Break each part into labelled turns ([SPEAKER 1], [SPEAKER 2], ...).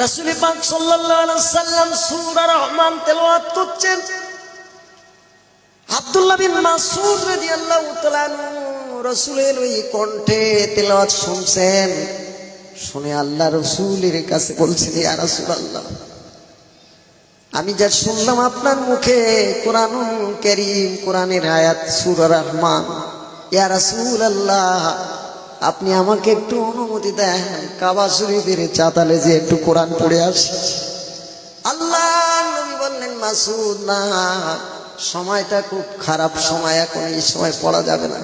[SPEAKER 1] রাসুল পাক সাল্লাম সূরা রহমান তেলাওয়াত করছেন। আব্দুল্লাহ বিন মাসউদ রাদিয়াল্লাহু তাআলা রাসূলের ওই কণ্ঠে তেলাওয়াত শুনছেন। শুনে আল্লাহ রসুলের কাছে বলছেন, ইয়া রাসূলুল্লাহ, আমি যা শুনলাম আপনার মুখে কোরআন করিম, কোরআনের আয়াত সূরা রহমান। ইয়া রাসূলুল্লাহ আপনি আমাকে একটু অনুমতি দেন। কাবা শরীফের চাতালে যে একটু কোরআন পড়ে আসি। আল্লাহ নবী বললেন, মাসুদ, না, সময়টা খুব খারাপ সময়, এখন এই সময় পড়া যাবে না।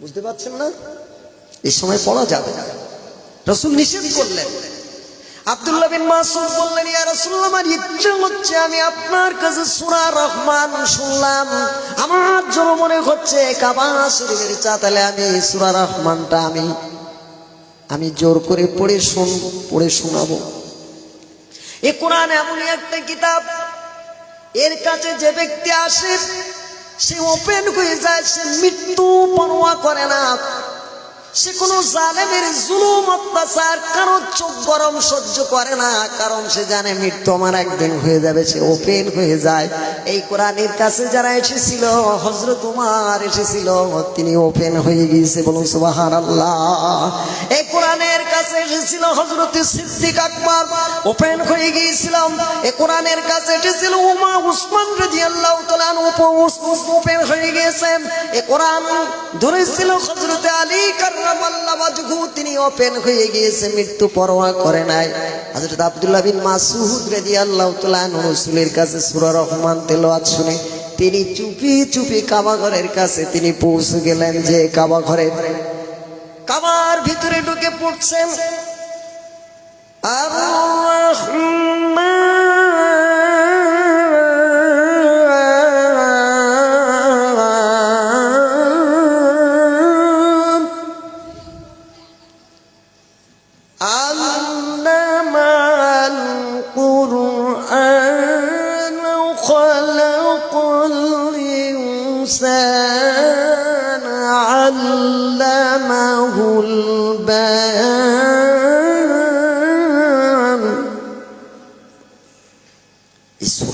[SPEAKER 1] বুঝতে পারছেন না? এই সময় পড়া যাবে না। রসুল নিষেধ করলেন। আব্দুল্লাহ বিন মাসুদ বললেন, ইয়া রাসূলুল্লাহ, আমার ইচ্ছে হচ্ছে আমি আপনার কাছে সূরা রহমান শুনলাম। আমার জন্য মনে হচ্ছে কাবা শরীফের চাতালে আমি সূরা রহমানটা আমি আমি জোর করে পড়ে শুন, পড়ে শোনাবো। এ কোরআন এমনই একটা কিতাব, এর কাছে যে ব্যক্তি আসে, সে ওপেন হয়ে যায়, সে মৃত্যু পরোয়া করে না। সে কোনো জালেমের জুলুম, অত্যাচার, কারও চোখ গরম সহ্য করে না, কারণ সে জানে মৃত্যু আমার একদিন হয়ে যাবে, সে ওপেন হয়ে যায়। এই কোরআনের কাছে যারা এসেছিল হজরত উমার এসেছিল, তিনি ওপেন হয়ে গিয়েছে, বলুন সুবাহার আল্লাহ এই কোরআনের কাছে এসেছিল হজরত সিদ্দিক আকবর ওপেন হয়ে গিয়েছিলাম। এই কোরআনের কাছে এসেছিল উমা উসমান রাজি আল্লাহ ওপেন হয়ে গিয়েছেন। এ কোরআন ধরেছিল হজরত আলী ওয়াজহু তিনি ওপেন হয়ে গিয়েছে, মৃত্যু পরোয়া করে নাই। আব্দুল্লাহ বিন মাসউদ রাদিয়াল্লাহু তাআলা আনহু কাছে সূরা রহমান তিনি চুপি চুপি কাবা ঘরের কাছে তিনি পৌঁছে গেলেন যে কাবা ঘরে কাবার ভিতরে ঢুকে পড়ছেন। আর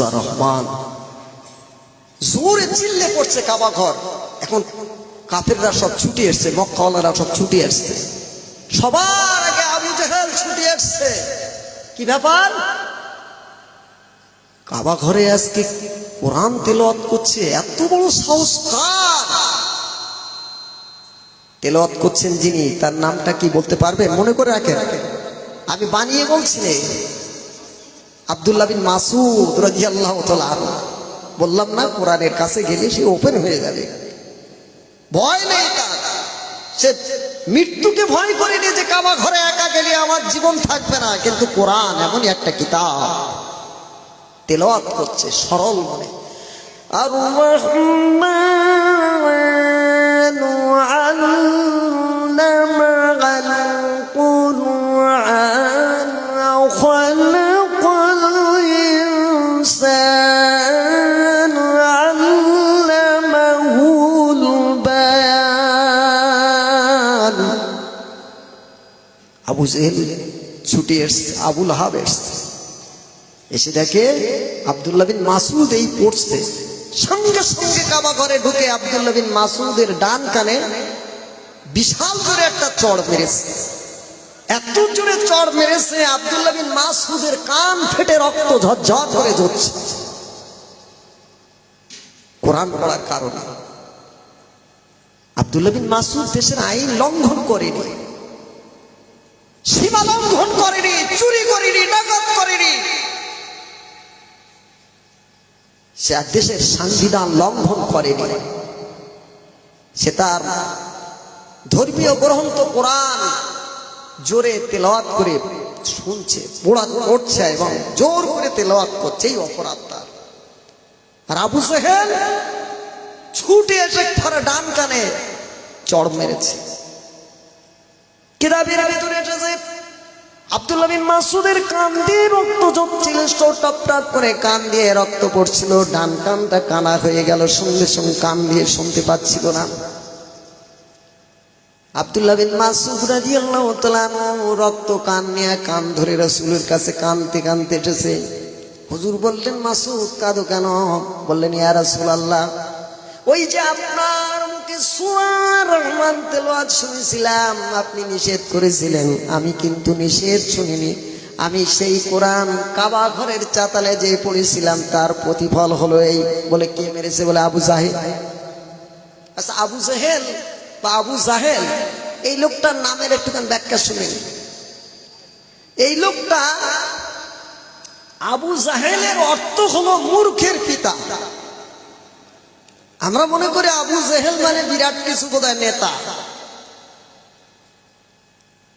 [SPEAKER 1] সুরা রহমান। জোরে চিল্লে পড়ছে কাবা ঘর। এখন কাফেররা সব ছুটি এসছে, মক্কাওয়ালারা সব ছুটি এসছে। সবার আগে আবু জাহেল ছুটি এসছে। কি ব্যাপার? কাবা ঘরে আজকে কোরআন তেলাওয়াত করছে, এত বড় সাহস কার? তেলাওয়াত করছেন যিনি, তার নামটা কি বলতে পারবে? মনে করে রাখেন। আমি বানিয়ে বলছি আব্দুল্লাহ বিন মাসুদ রাদিয়াল্লাহু তাআলা বললাম, না, কোরআনের কাছে গেলে সে ওপেন হয়ে যাবে। ভয় নেই তার সে মৃত্যুকে ভয় করে নিয়ে যে কাবা ঘরে একা গেলে আমার জীবন থাকবে না। কিন্তু কোরআন এমনই একটা কিতাব। তেলাওয়াত করছে, সরল মনে। আর জেহেল ছুটে এসছে, আবুল হাব এসছে। এসে দেখে আবদুল্লাহ বিন মাসুদ এই পড়ছে। সঙ্গে সঙ্গে কাবা ঘরে ঢুকে আবদুল্লাহ বিন মাসুদের ডান কানে বিশাল জোরে একটা চড় মেরেছে। এত জোরে চড় মেরেছে, আবদুল্লাহ বিন মাসুদের কান ফেটে রক্ত ঝরঝর করে ঝরছে কোরআন পড়ার কারণে। আবদুল্লাহ বিন মাসুদ দেশের আইন লঙ্ঘন করেনি। সীমা লঙ্ঘন করেনি, চুরি করেনি, ডাকাত করেনি। সে দেশের সংবিধান লঙ্ঘন করেনি। সে তার ধর্মীয় গ্রন্থ কোরআন জোরে তেলাওয়াত করে শুনছে পোড়া করছে এবং জোর করে তেলাওয়াত করছে এই অপরাধ তার। আর আবু সেহেল ছুটে এসে ধরে ডান কানে চড় মেরেছে। কিতাবের ভিতরে এসেছে আব্দুল্লাহ বিন মাসুদের কান দিয়ে রক্ত ঝরছিল টপ টপ করে কান দিয়ে রক্ত পড়ছিল, ডান কানটা কানা হয়ে গেল, সঙ্গে সঙ্গে কান দিয়ে শুনতে পাচ্ছিল না। বিন মাসুদ রক্ত কান নিয়ে কান ধরে রাসূলের কাছে কানতে কানতে এসেছে। হুজুর বললেন, মাসুদ, কাঁদো কেন? বললেন, ইয়া রাসূলুল্লাহ, ওই যে আপনার মুখে সুয়ার রহমান তেলাওয়াত শুনেছিলাম, আপনি নিষেধ করেছিলেন। আমি কিন্তু নিষেধ শুনিনি। আমি সেই কোরআন কাবা ঘরের চাতালে যে পড়েছিলাম, তার প্রতিফল হলো এই, বলে কে মেরেছে বলে আবু জাহিদ আচ্ছা আবু জাহেল বা আবু জাহেল, এই লোকটার নামের একটুখানি ব্যাখ্যা শুনেন। এই লোকটা আবু জাহেলের অর্থ হলো মূর্খের পিতা। আমরা মনে করি আবু জেহেল মানে বিরাট কিছু বোধহয় নেতা।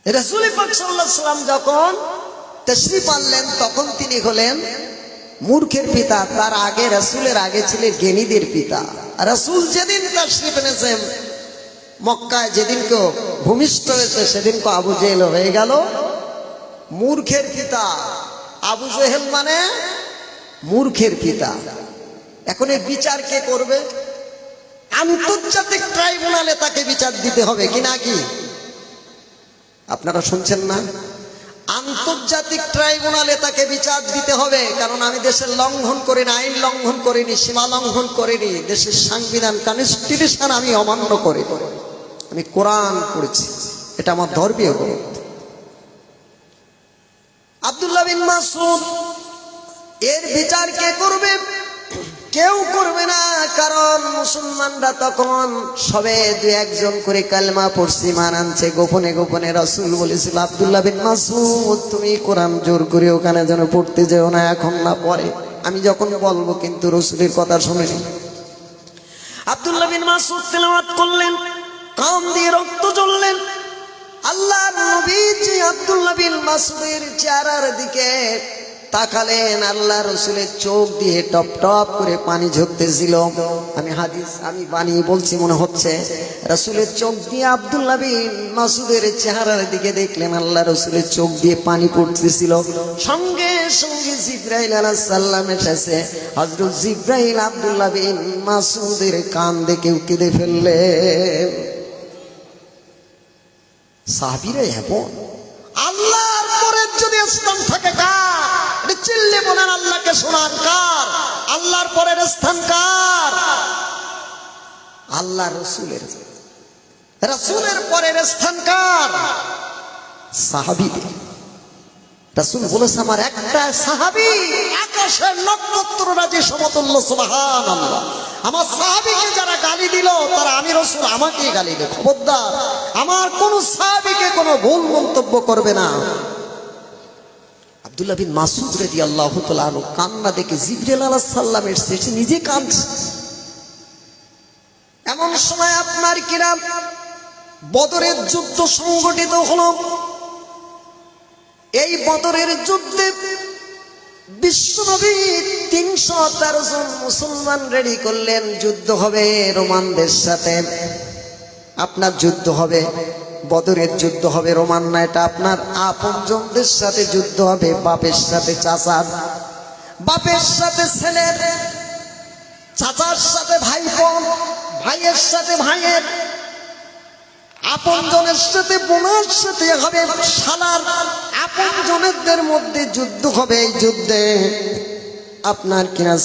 [SPEAKER 1] রসুল সাল্লাম যখন তশরিফ আনলেন, তখন তিনি হলেন মূর্খের পিতা, তার আগে রসুলের আগে ছিলেন জ্ঞানীদের পিতা। রসুল যেদিন তশরিফ এনেছেন মক্কায় যেদিন কেউ ভূমিষ্ঠ হয়েছে, সেদিন কেউ আবু জেহেল হয়ে গেল। মূর্খের পিতা, আবু জেহেল মানে মূর্খের পিতা। এখন এই বিচার কে করবে? আন্তর্জাতিক ট্রাইব্যুনালে তাকে বিচার দিতে হবে কি না কি? আপনারা শুনছেন না? আন্তর্জাতিক ট্রাইব্যুনালে তাকে বিচার দিতে হবে, কারণ আমি দেশের লঙ্ঘন করিনি আইন লঙ্ঘন করিনি, সীমা লঙ্ঘন করিনি, দেশের সংবিধান কনস্টিটিউশন আমি অমান্য করি। আমি কোরআন পড়েছি, এটা আমার ধর্মীয় গ্রন্থ। আব্দুল্লাহ বিন মাসুদ এর বিচার কে করবে? কেউ করবে না, কারণ মুসলমানরা তখন সবে দু একজন করে কালমা পড়ছি, মান আনছে গোপনে গোপনে রসুল বলেছিল, আব্দুল্লাহ বিন মাসুদ তুমি কোরআন জোর করে ওখানে যেন পড়তে যেও না, এখন না পরে আমি যখন বলব, কিন্তু রসুলের কথা শুনেনি। আব্দুল্লাহ বিন মাসুদ করলেন কাম দিয়ে রক্ত জ্বললেন। আল্লাহ নবীজি আব্দুল্লাহ বিন মাসুদের চেহারার দিকে তাকালেন, আল্লাহ রসুলের চোখ দিয়ে টপ টপ করে পানি ঝরতেছিল। আমি হাদিস, আমি বানিয়ে বলছি, মনে হচ্ছে। রসুলের চোখ দিয়ে আব্দুল্লাহ বিন মাসুদের চেহারার দিকে দেখলেন, আল্লাহ রসুলের চোখ দিয়ে পানি পড়তেছিল। সঙ্গে সঙ্গে জিব্রাইল আলাহ সাল্লাম এসেছে। হজরত জিব্রাইল আব্দুল্লাহ বিন মাসুদের কান দেখে কেঁদে ফেললে। সাহাবিরা এমন। আল্লাহর পরে যদি স্থান থাকে কার? চিল্লে বলেন আল্লাহকে শোনান কার? আল্লাহর পরের স্থান কার? আল্লাহ রসুলের। রসুলের পরের স্থান কার? সাহাবিদের। বলেছে, আমার একটা সাহাবি আকাশের সমতুল্য সুবাহান আল্লাহ আমার সাহাবিকে যারা গালি দিল, তারা আমি রসুল আমাকে গালি দিল খবরদার, আমার কোন সাহাবিকে কোনো ভুল মন্তব্য করবে না। আব্দুল্লাহ বিন মাসুদ রেদি আল্লাহ তালু কান্না দেখে জিবরিল আলাহ সাল্লাম এসছে নিজে কাঁদছে। এমন সময় আপনার কিনা বদরের যুদ্ধ সংগঠিত হলো। এই বদরের যুদ্ধে বিশ্বনবী তিনশো তেরো জন মুসলমান রেডি করলেন, যুদ্ধ হবে রোমানদের সাথে। আপনার যুদ্ধ হবে বদরের যুদ্ধ হবে, রোমান না, এটা আপনার আপনজনদের সাথে যুদ্ধ হবে, বাপের সাথে, চাচার। বাপের সাথে ছেলের, চাচার সাথে ভাই বোন ভাইয়ের সাথে ভাইয়ের, আপনজনের সাথে, বোনের সাথে হবে আপনজনেরদের মধ্যে যুদ্ধ হবে এই যুদ্ধে। আপনার কিনা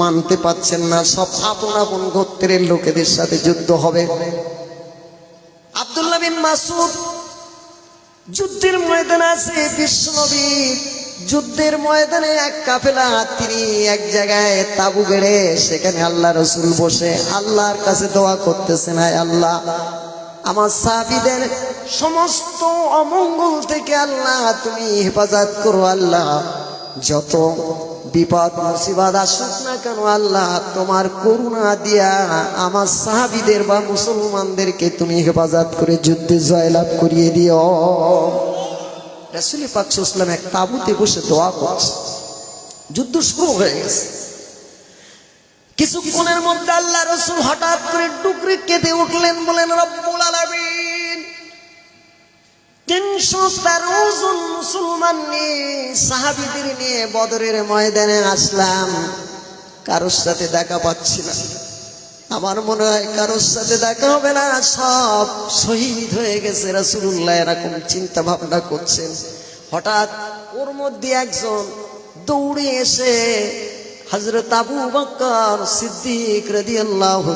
[SPEAKER 1] মানতে পাচ্ছেন না, সব আপন আপন গোত্রের লোকেদের সাথে যুদ্ধ হবে। আব্দুল্লাহ বিন মাসুদ যুদ্ধের ময়দান আছে বিশ্বনবী। যুদ্ধের ময়দানে এক কাফেলা, তিনি এক জায়গায় তাবু গেড়ে সেখানে আল্লাহ রসুল বসে আল্লাহর কাছে দোয়া করতেছেন, হায় আল্লাহ। আমার সাহাবিদের সমস্ত অমঙ্গল থেকে আল্লাহ তুমি হেফাজত করো, আল্লাহ। যত বিপদ মুসিবাদ আসুক না কেন, আল্লাহ তোমার করুণা দিয়া আমার সাহাবিদের বা মুসলমানদেরকে তুমি হেফাজত করে যুদ্ধে জয়লাভ করিয়ে দিও। রাসুল পাকসাল্লাম এক তাবুতে বসে দোয়া করছে। যুদ্ধ শুরু হয়ে গেছে। কিছুক্ষণের মধ্যে আল্লাহ রসুল হঠাৎ করে টুকরে কেঁদে উঠলেন বলেন রব্বুল আলামিন! তিনশো তেরো জন মুসলমান নিয়ে সাহাবিদের নিয়ে বদরের ময়দানে আসলাম। কারোর সাথে দেখা পাচ্ছি না। আমার মনে হয় কারোর সাথে দেখা হবে না। সব শহীদ হয়ে গেছে। রাসুল্লাহ এরকম চিন্তা ভাবনা করছেন। হঠাৎ ওর মধ্যে একজন দৌড়ে এসে হজরত আবু বকর সিদ্দিক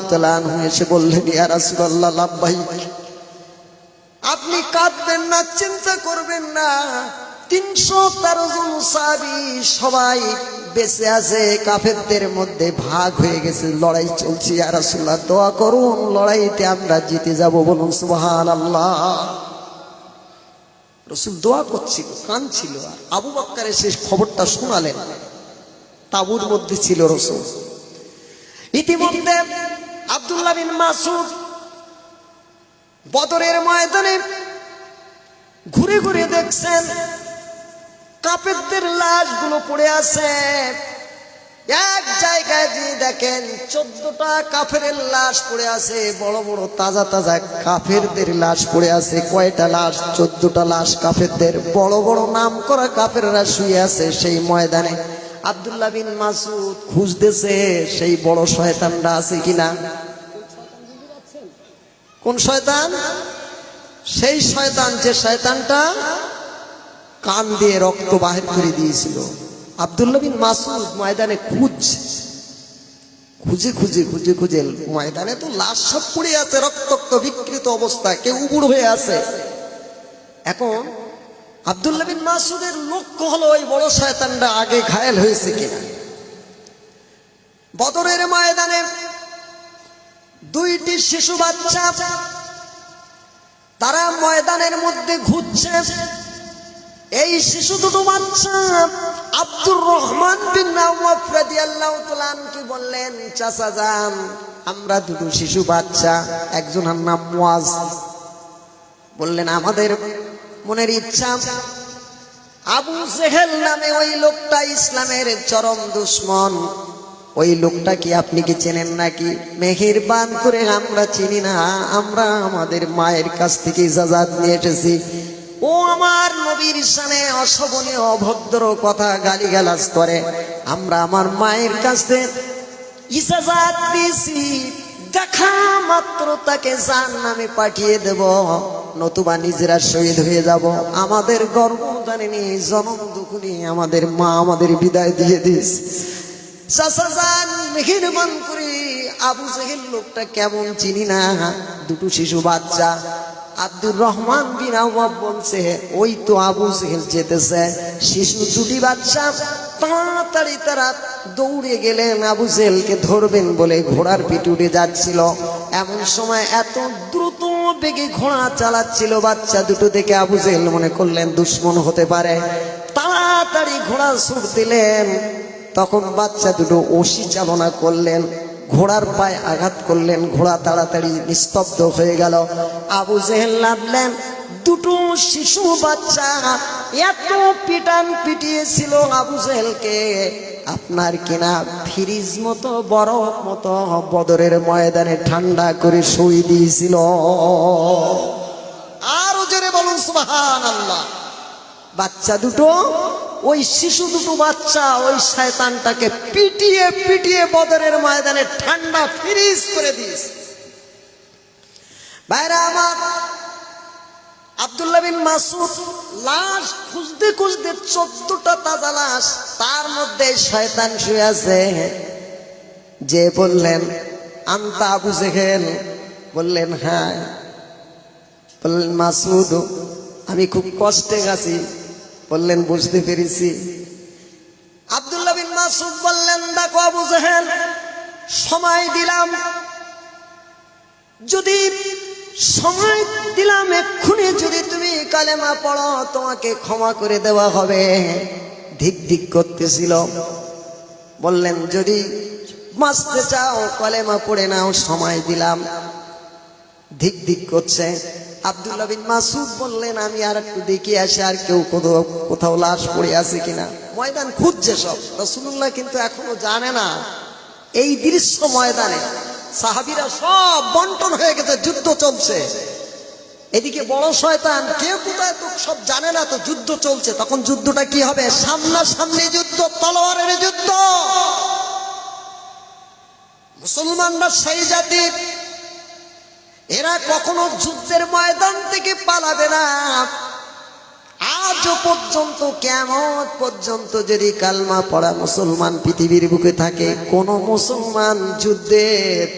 [SPEAKER 1] তাআলা আনহু এসে বললেন, ইয়া রাসূলুল্লাহ, লাব্বাইক, আপনি কাঁদবেন না, চিন্তা করবেন না। তিনশো তেরো জন সাবি সবাই বেঁচে আছে, কাফেরদের মধ্যে ভাগ হয়ে গেছে। লড়াই চলছে আর রাসূলুল্লাহ, দোয়া করুন, লড়াইতে আমরা জিতে যাব বলুন সুবহান আল্লাহ রসুল দোয়া করছিল আর আবু বাক্কার এসে খবরটা শোনালেন। তাবুর মধ্যে ছিল রসুল। ইতিমধ্যে আব্দুল্লাহ বিন মাসুদ বদরের ময়দানে ঘুরে ঘুরে দেখছেন, কাপেরদের লাশগুলো পড়ে আছে। এক জায়গায় যে দেখেন, চোদ্দটা কাফের লাশ পড়ে আছে, বড় বড় তাজা তাজা কাফেরদের লাশ পড়ে আছে, কয়টা লাশ, চোদ্দটা লাশ কাফেরদের, বড় বড় নাম করা কাফেররা শুয়ে আছে সেই ময়দানে। আব্দুল্লাহ বিন মাসুদ খুঁজতেছে, সেই বড় শয়তানরা আছে কিনা। কোন শয়তান? সেই শয়তান যে শয়তানটা কান দিয়ে রক্ত বাহির করে দিয়েছিল। আব্দুল্লাহ বিন মাসুদ ময়দানে খুঁজছে। খুঁজে খুঁজে খুঁজে খুঁজে ময়দানে তো লাশ সব পড়ে আছে, রক্তাক্ত, বিকৃত অবস্থা কেউ উবুড় হয়ে আছে। এখন আব্দুল্লাহ বিন মাসুদের লক্ষ্য হলো ওই বড় শয়তানটা আগে ঘায়েল হয়েছে কিনা। বদরের ময়দানে দুইটি শিশু বাচ্চা তারা ময়দানের মধ্যে ঘুরছে। এই শিশু দুটো বাচ্চা, আব্দুর রহমান বিন কি বললেন, চাচা যান, আমরা দুটো শিশু বাচ্চা একজনের নাম মুয়াজ বললেন, আমাদের মনের ইচ্ছা, আবু জেহেল নামে ওই লোকটা ইসলামের চরম দুশ্মন। ওই লোকটা কি আপনি কি চেনেন নাকি? মেহের বান করে আমরা চিনি না, আমরা আমাদের মায়ের কাছ থেকে ইজাজাত নিয়ে এসেছি। ও আমার নবীর সামনে অশোভনীয় অভদ্র কথা গালিগালাজ করে। আমরা আমার মায়ের কাছে ইজাজাত দিয়েছি দেখা মাত্র তাকে জান নামে পাঠিয়ে দেব। নতুবা নিজেরা শহীদ হয়ে যাব। আমাদের গর্ব নিয়ে জনম দুঃখ নিয়ে আমাদের মা আমাদের বিদায় দিয়ে দিস আবু লোকটা কেমন চিনি না? দুটো শিশু বাচ্চা। আব্দুর রহমান বিন বলছে, ওই তো আবু যেতেছে। শিশু বাচ্চা, তাড়াতাড়ি তারা দৌড়ে গেলেন আবু জেহেলকে ধরবেন বলে ঘোড়ার পিটুটে যাচ্ছিল। এমন সময় এত দ্রুত বেগে ঘোড়া চালাচ্ছিল বাচ্চা দুটো দেখে আবু জেহেল মনে করলেন, দুশ্মন হতে পারে। তাড়াতাড়ি ঘোড়া ছুট দিলেন। তখন বাচ্চা দুটো ওসি চালনা করলেন, ঘোড়ার পায়ে আঘাত করলেন, ঘোড়া তাড়াতাড়ি নিস্তব্ধ হয়ে গেল। আবু জেহেল নামলেন, দুটো শিশু বাচ্চা, এত পিটান পিটিয়েছিল আবু জেহেলকে। আপনার কিনা ফ্রিজ মতো, বরফ মতো বদরের ময়দানে ঠান্ডা করে সই দিয়েছিল? আরও জোরে বলুন সুবহান আল্লাহ বাচ্চা দুটো ওই শিশু দুটো বাচ্চা ওই শয়তানটাকে পিটিয়ে পিটিয়ে বদরের ময়দানে ঠান্ডা ফ্রিজ করে দিয়েছে। বাইরে আমার আব্দুল্লাহ বিন মাসুদ লাশ খুঁজতে খুঁজতে চোদ্দটা তাজা লাশ তার মধ্যে শয়তান শুয়ে আছে। যে বললেন, আন্তা আবু জেহেল। বললেন হ্যাঁ। বললেন মাসুদ আমি খুব কষ্টে গেছি বললেন, বুঝতে পেরেছি। আব্দুল্লাহ বিন মাসুদ বললেন, দেখো আবু জাহেল, সময় দিলাম। যদি সময় দিলাম এক্ষুনি যদি তুমি কালেমা পড়ো, তোমাকে ক্ষমা করে দেওয়া হবে। ধিক ধিক করতেছিল। বললেন, যদি বাঁচতে চাও, কলেমা পড়ে নাও, সময় দিলাম। ধিক ধিক করছে। আব্দুল্লাহ বিন মাসুদ বললেন, আমি আর একটু দেখে আসি, আর কেউ কোথাও কোথাও লাশ পড়ে আছে কিনা? ময়দান খুঁজছে সব। রসুল্লাহ কিন্তু এখনও জানে না। এই দৃশ্য ময়দানে সাহাবিরা সব বন্টন হয়ে গেছে, যুদ্ধ চলছে। এদিকে বড় শয়তান, কেউ কোথায় তো সব জানে না তো যুদ্ধ চলছে। তখন যুদ্ধটা কি হবে? সামনাসামনি যুদ্ধ, তলোয়ারের যুদ্ধ। মুসলমানরা সেই জাতি এরা কখনো যুদ্ধের ময়দান থেকে পালাবে না। আজও পর্যন্ত, কেমন পর্যন্ত যদি কালমা পড়া মুসলমান পৃথিবীর বুকে থাকে, কোন মুসলমান যুদ্ধে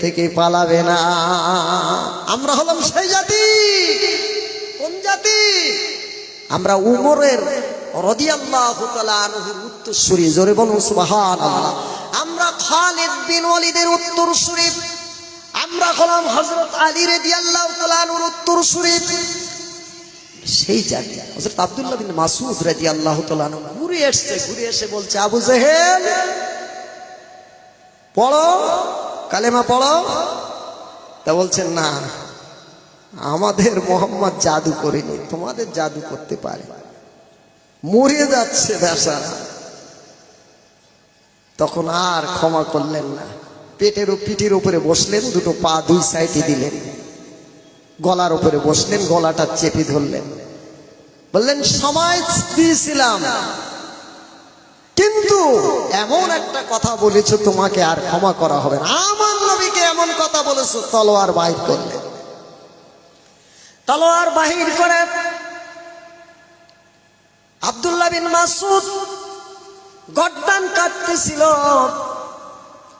[SPEAKER 1] থেকে পালাবে না। আমরা হলাম সেই জাতি। কোন জাতি? আমরা উমরের আনহুর উত্তরসূরি। জোরে বলুন, সুবহানাল্লাহ। আমরা খালিদ বিন ওয়ালিদের উত্তরসূরি। আমরা হলাম হযরত আলী তাআলা আনহুর উত্তরসূরি সেই আব্দুল্লাহ বিন আনহু ঘুরে এসেছে, ঘুরে এসে বলছে, আবু পড়ো, কালেমা পড়ো। তা বলছেন না, আমাদের মোহাম্মদ জাদু করেনি, তোমাদের জাদু করতে পারে। মরে যাচ্ছে বেচারা। তখন আর ক্ষমা করলেন না। পেটের পিঠের উপরে বসলেন, দুটো পা দুই সাইডে দিলেন। গলার উপরে বসলেন, গলাটা চেপে ধরলেন। বললেন সময় দিয়েছিলাম। কিন্তু এমন একটা কথা বলেছ, তোমাকে আর ক্ষমা করা হবে না। আমার নবীকে এমন কথা বলেছ, তলোয়ার বাহির করলেন তলোয়ার বাহির করে আব্দুল্লাহ বিন মাসুদ গড্ডান কাটতেছিল।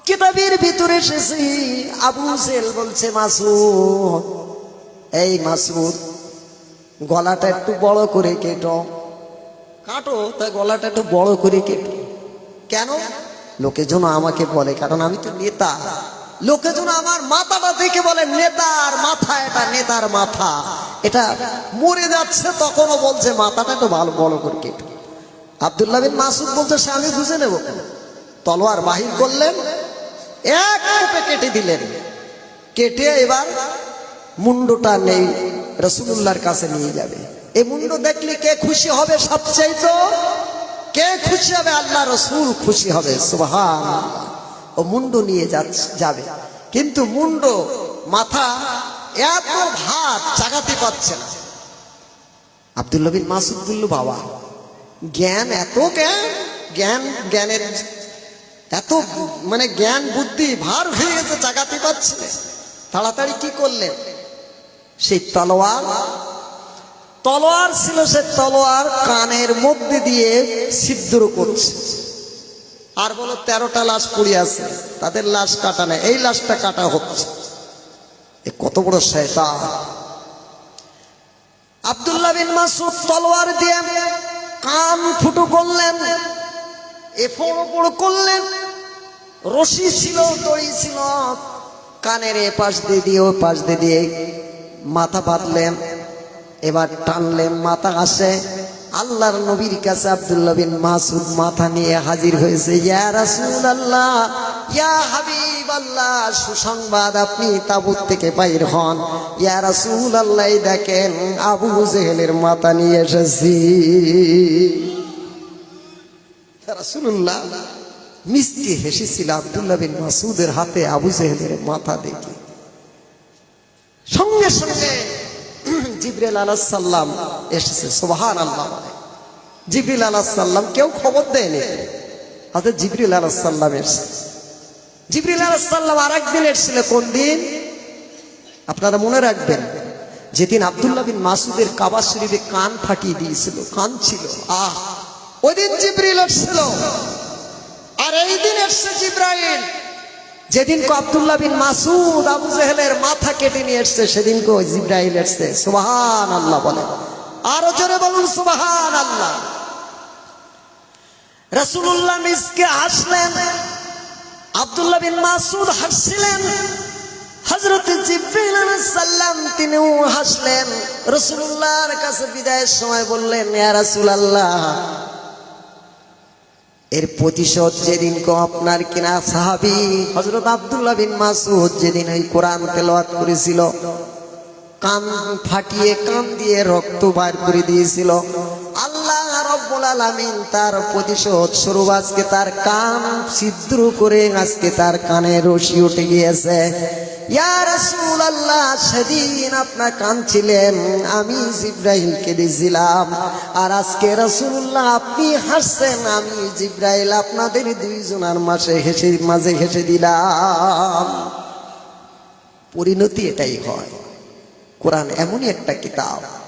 [SPEAKER 1] কিতাবের ভিতরে এসেছি। আবু জেল বলছে, মাসুদ, এই মাসুদ, গলাটা একটু বড় করে কেটো। কাটো, তা গলাটা একটু বড় করে কেটো। কেন? লোকে যেন আমাকে বলে, কারণ আমি তো নেতা। লোকে যেন আমার মাথাটা দেখে বলে, নেতার মাথা, এটা নেতার মাথা। এটা মরে যাচ্ছে, তখনও বলছে, মাথাটা একটু ভালো, বড় করে কেটো। আবদুল্লাহ বিন মাসুদ বলছে, সে আমি বুঝে নেব তলোয়ার বাহির করলেন এক কোপে কেটে দিলেন। কেটে এবার মুন্ডটা নেই রসুল্লাহর কাছে নিয়ে যাবে। এই মুন্ড দেখলে কে খুশি হবে সবচেয়ে তো কে খুশি হবে? আল্লাহ রসুল খুশি হবে সুবহান ও মুন্ড নিয়ে যাবে। কিন্তু মুন্ড, মাথা এত ভাত চাগাতে পারছে না। আব্দুল্লাহ বিন মাসুদ বলল, বাবা, জ্ঞান এত জ্ঞান? জ্ঞান, জ্ঞানের এত মানে জ্ঞান, বুদ্ধি ভার হয়ে গেছে চাগাতে পারছে তাড়াতাড়ি কি করলেন? সেই তলোয়ার তলোয়ার ছিল সে তলোয়ার কানের মধ্যে দিয়ে ছিদ্র করছে। আর বলো, তেরোটা লাশ পড়ে আছে, তাদের লাশ কাটা নেই, এই লাশটা কাটা হচ্ছে। এ কত বড় শয়তান। আব্দুল্লাহ বিন মাসুদ তলোয়ার দিয়ে কান ফুটো করলেন। এ ফোড় ফোড় করলেন। রশি ছিল, দড়ি ছিল। কানের এ পাশ দিয়ে দিয়ে, ও পাশ দিয়ে দিয়ে মাথা বাঁধলেন এবার টানলেন, মাথা আসে। আল্লাহর নবীর কাছে আব্দুল্লাহ বিন মাসুদ মাথা নিয়ে হাজির হয়েছে। ইয়া রাসূলুল্লাহ, ইয়া হাবিবাল্লাহ, সুসংবাদ আপনি তাবুত থেকে বাইর হন। ইয়া রাসূলুল্লাহ, এই দেখেন আবু জেহেলের মাথা নিয়ে এসেছি। মিষ্টি হেসেছিল বিন মাসুদের হাতে আবু জেহেলের মাথা দেখে। সঙ্গে সঙ্গে আলাহাল্লাম এসেছে সোবাহান আল্লাহ জিবরিল আলাহাল্লাম কেউ খবর দেয়নি। হাতে জিবরিল আলাহাল্লাম জিবরিল আলাহাল্লাম আর একদিন এসেছিল, কোন দিন? আপনারা মনে রাখবেন, যেদিন আব্দুল্লাহ বিন মাসুদের কাবা শরীফে কান ফাটিয়ে দিয়েছিল, কান ছিল, আহ! ওই দিন জিবরিল এসছিল আর এই দিন এসছে জিব্রাইল। যেদিন আব্দুল্লাহ বিন মাসুদ আবু জেহেলের মাথা কেটে নিয়ে এসছে সেদিন কো জিব্রাইল এসছে। সুবহান আল্লাহ বলে। আরও জোরে বলুন সুবহান আল্লাহ রাসূলুল্লাহ মিসকে হাসলেন। আব্দুল্লাহ বিন মাসুদ হাসছিলেন। আলাইহিস সালাম তিনিও হাসলেন। রাসূলুল্লাহর কাছে বিদায়ের সময় বললেন, ইয়া রাসূলুল্লাহ এর প্রতিশোধ যেদিন কো আপনার কিনা সাহাবি হজরত আব্দুল্লাহ বিন মাসুদ যেদিন ওই কোরআন তেলাওয়াত করেছিল, কান ফাটিয়ে কান দিয়ে রক্ত বার করে দিয়েছিল, আল্লাহ রব্বুল আলামিন তার প্রতিশোধ স্বরূপ আজকে তার কান ছিদ্র করে আজকে তার কানে রশি উঠে গিয়েছে। সেদিন আপনার কাঁদছিলেন আমি জিব্রাইলকে দিয়েছিলাম আর আজকে রসুল্লাহ আপনি হাসছেন, আমি জিব্রাহিল আপনাদের দুইজনার মাসে হেসে, মাঝে হেসে দিলাম। পরিণতি এটাই হয়। কোরআন এমনই একটা কিতাব।